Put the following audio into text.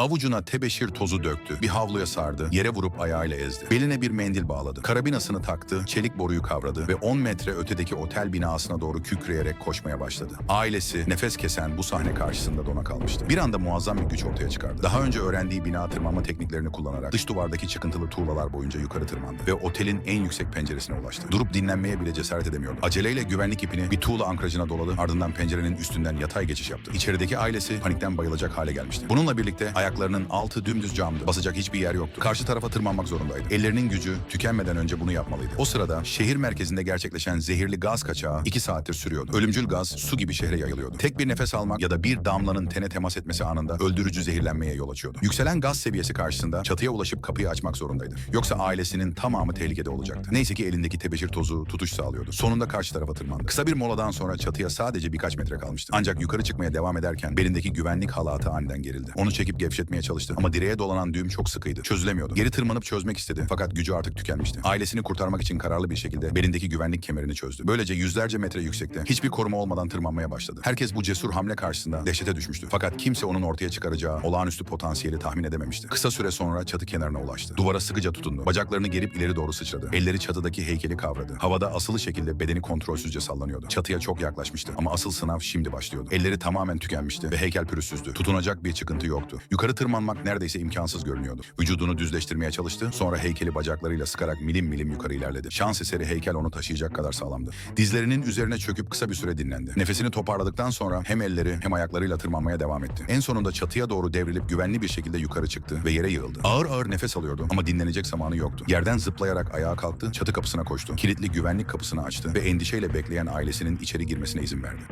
Avucuna tebeşir tozu döktü. Bir havluya sardı. Yere vurup ayağıyla ezdi. Beline bir mendil bağladı. Karabinasını taktı. Çelik boruyu kavradı ve 10 metre ötedeki otel binasına doğru kükreyerek koşmaya başladı. Ailesi nefes kesen bu sahne karşısında dona kalmıştı. Bir anda muazzam bir güç ortaya çıkardı. Daha önce öğrendiği bina tırmanma tekniklerini kullanarak dış duvardaki çıkıntılı tuğlalar boyunca yukarı tırmandı ve otelin en yüksek penceresine ulaştı. Durup dinlenmeye bile cesaret edemiyordu. Aceleyle güvenlik ipini bir tuğla ankrajına doladı ardından pencerenin üstünden yatay geçiş yaptı. İçerideki ailesi panikten bayılacak hale gelmişti. Bununla birlikte ayaklarının altı dümdüz camdı. Basacak hiçbir yer yoktu. Karşı tarafa tırmanmak zorundaydı. Ellerinin gücü tükenmeden önce bunu yapmalıydı. O sırada şehir merkezinde gerçekleşen zehirli gaz kaçağı iki saattir sürüyordu. Ölümcül gaz su gibi şehre yayılıyordu. Tek bir nefes almak ya da bir damlanın tene temas etmesi anında öldürücü zehirlenmeye yol açıyordu. Yükselen gaz seviyesi karşısında çatıya ulaşıp kapıyı açmak zorundaydı. Yoksa ailesinin tamamı tehlikede olacaktı. Neyse ki elindeki tebeşir tozu tutuş sağlıyordu. Sonunda karşı tarafa tırmandı. Kısa bir moladan sonra çatıya sadece birkaç metre kalmıştı. Ancak yukarı çıkmaya devam ederken belindeki güvenlik halatı aniden gerildi. Onu çekip gevşetmeye çalıştı ama direğe dolanan düğüm çok sıkıydı. Çözülemiyordu. Geri tırmanıp çözmek istedi fakat gücü artık tükenmişti. Ailesini kurtarmak için kararlı bir şekilde belindeki güvenlik kemerini çözdü. Böylece yüzlerce metre yüksekte hiçbir koruma olmadan tırmanmaya başladı. Herkes bu cesur hamle karşısında dehşete düşmüştü. Fakat kimse onun ortaya çıkaracağı olağanüstü potansiyeli tahmin edememişti. Kısa süre sonra çatı kenarına ulaştı. Duvara sıkıca tutundu. Bacaklarını gerip ileri doğru sıçradı. Elleri çatıdaki heykeli kavradı. Havada asılı şekilde bedeni kontrolsüzce sallanıyordu. Çatıya çok yaklaşmıştı ama asıl sınav şimdi başlıyordu. Elleri tamamen tükenmişti ve heykel pürüzsüzdü. Tutunacak bir çıkıntı yoktu. Yukarı tırmanmak neredeyse imkansız görünüyordu. Vücudunu düzleştirmeye çalıştı. Sonra heykeli bacaklarıyla sıkarak milim milim yukarı ilerledi. Şans eseri heykel onu taşıyacak kadar sağlamdı. Dizlerinin üzerine çöküp kısa bir süre dinlendi. Nefesini toparladıktan sonra hem elleri hem ayaklarıyla tırmanmaya devam etti. En sonunda çatıya doğru devrilip güvenli bir şekilde yukarı çıktı ve yere yığıldı. Ağır ağır nefes alıyordu ama dinlenecek zamanı yoktu. Yerden zıplayarak ayağa kalktı, çatı kapısına koştu. Kilitli güvenlik kapısını açtı ve endişeyle bekleyen ailesinin içeri girmesine izin verdi.